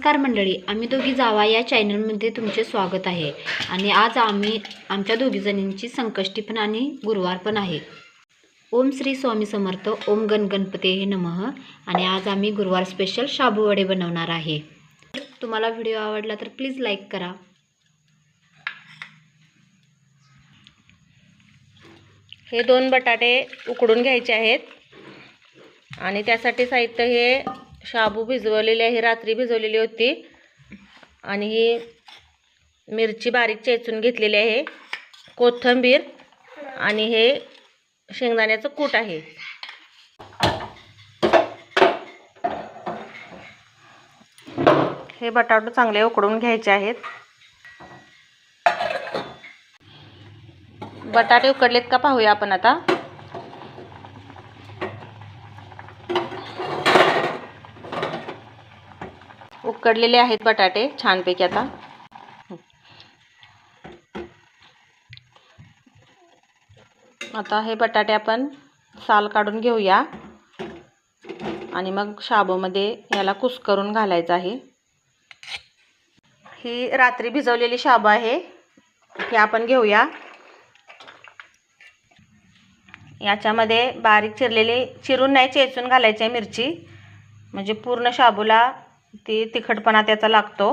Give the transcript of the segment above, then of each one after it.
नमस्कार मंडळी आम्ही दोघी जावा या चॅनलमध्ये तुमचे स्वागत आहे. आणि आज आम्ही आमच्या दोघी जणींची संकष्टी पण आणि गुरुवार पण आहे. ओम श्री स्वामी समर्थ ओम गण गणपती हे नमः. आणि आज आम्ही गुरुवार स्पेशल शाबू वडे बनवणार आहे. तुम्हाला व्हिडिओ आवडला तर प्लीज लाईक करा. हे दोन बटाटे उकडून घ्यायचे आहेत. आणि त्यासाठी साहित्य हे शाबू भिजवलेले आहे रात्री भिजवलेली होती. आणि ही मिरची बारीक चेचून घेतलेली आहे. कोथिंबीर आणि हे शेंगदाण्याचं कूट आहे. हे बटाटो चांगले उकडून घ्यायचे आहेत. बटाटे उकडलेत का पाहूया आपण आता. उकडलेले आहेत बटाटे छानपैकी आता. आता हे बटाटे आपण साल काढून घेऊया. आणि मग शाबूमध्ये याला कुस्करून घालायचं आहे. ही रात्री भिजवलेली शाबू आहे. हे आपण घेऊया. याच्यामध्ये बारीक चिरलेली चिरून नाही चेचून घालायची आहे मिरची. म्हणजे पूर्ण शाबूला ती तिखटपणा त्याचा लागतो.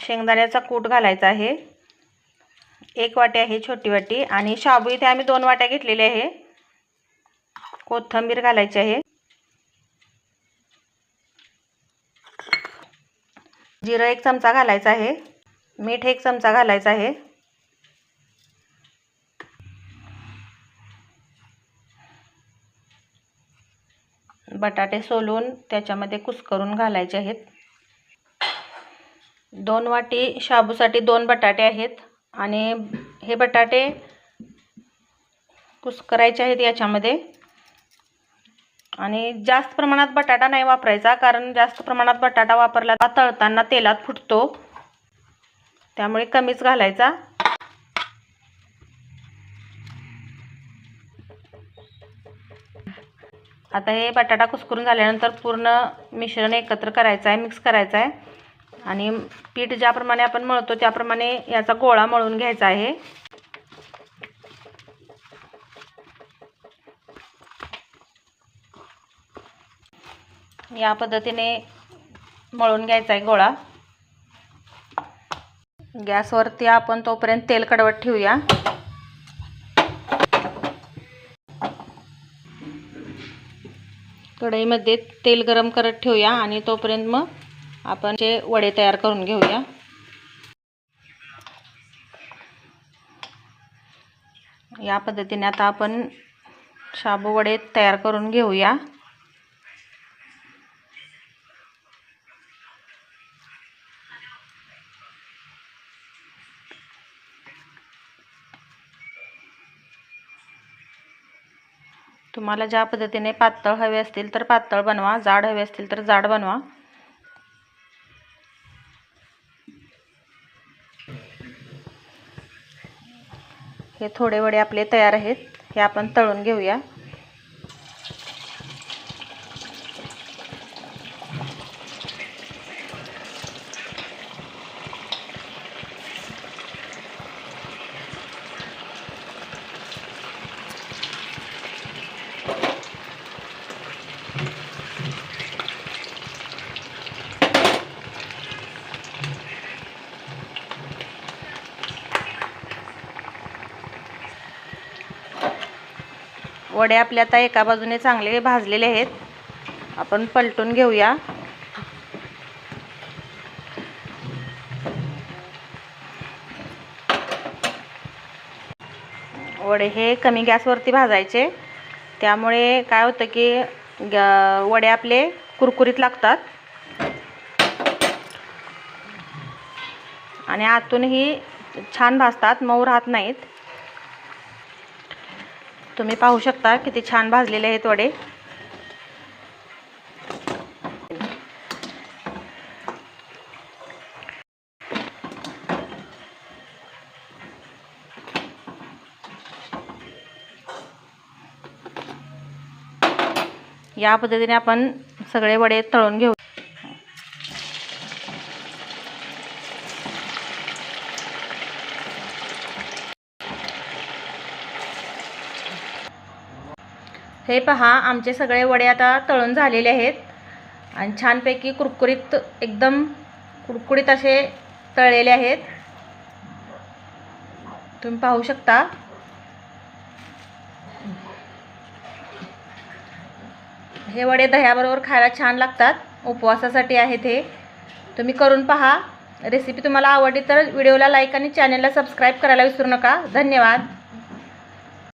शेंगदाण्याचा कूट घालायचा आहे. एक वाटी आहे छोटी वाटी आणि शाबू इथे आम्ही दोन वाट्या घेतलेल्या आहे. कोथिंबीर घालायची आहे. जिरं एक चमचा घालायचा आहे. मीठ एक चमचा घालायचा आहे. बटाटे सोलून त्याच्यामध्ये कुस्करून घालायचे आहेत. दोन वाटी शाबूसाठी दोन बटाटे आहेत आणि हे बटाटे कुस्करायचे आहेत याच्यामध्ये. आणि जास्त प्रमाणात बटाटा नाही वापरायचा कारण जास्त प्रमाणात बटाटा वापरला तर तळताना तेलात फुटतो. त्यामुळे कमीच घालायचा. आता हे बटाटा कुस्करून झाल्यानंतर पूर्ण मिश्रण एकत्र करायचं आहे मिक्स करायचं आहे आणि पीठ ज्याप्रमाणे आपण मळतो त्याप्रमाणे याचा गोळा मळून घ्यायचा आहे. या पद्धतीने मळून घ्यायचा आहे गोळा. गॅसवरती आपण तोपर्यंत तेल कडवत ठेवूया. कढईमध्ये तेल गरम करत ठेवूया आणि तोपर्यंत मग आपण जे वडे तयार करून घेऊया. या पद्धतीने आता आपण शाबू वडे तयार करून घेऊया. तुम्हाला ज्या पद्धतीने पातळ हवे असतील तर पातळ बनवा जाड हवे असतील तर जाड बनवा. हे थोडे वडे आपले तयार आहेत हे आपण तळून घेऊया. वडे आपले आता एका बाजूने चांगले भाजलेले आहेत. आपण पलटून घेऊया. वडे हे कमी गॅसवरती भाजायचे. त्यामुळे काय होतं की ग वडे आपले कुरकुरीत लागतात. आणि आतूनही छान भाजतात मऊ राहत नाहीत. तुम्ही पाहू शकता किती छान भाजलेले आहेत वडे या पद्धतीने आपण सगळे वडे तळून घेऊ. हे पहा आमचे सगळे वडे आता तळून झालेले आहेत. आणि छानपैकी कुरकुरीत एकदम कुरकुरीत असे तळलेले आहेत. तुम्ही पाहू शकता. हे वडे दह्याबरोबर खायला छान लागतात. उपवासासाठी आहेत हे. तुम्ही करून पहा. रेसिपी तुम्हाला आवडली तर व्हिडिओला लाईक आणि चॅनलला सबस्क्राईब करायला विसरू नका. धन्यवाद.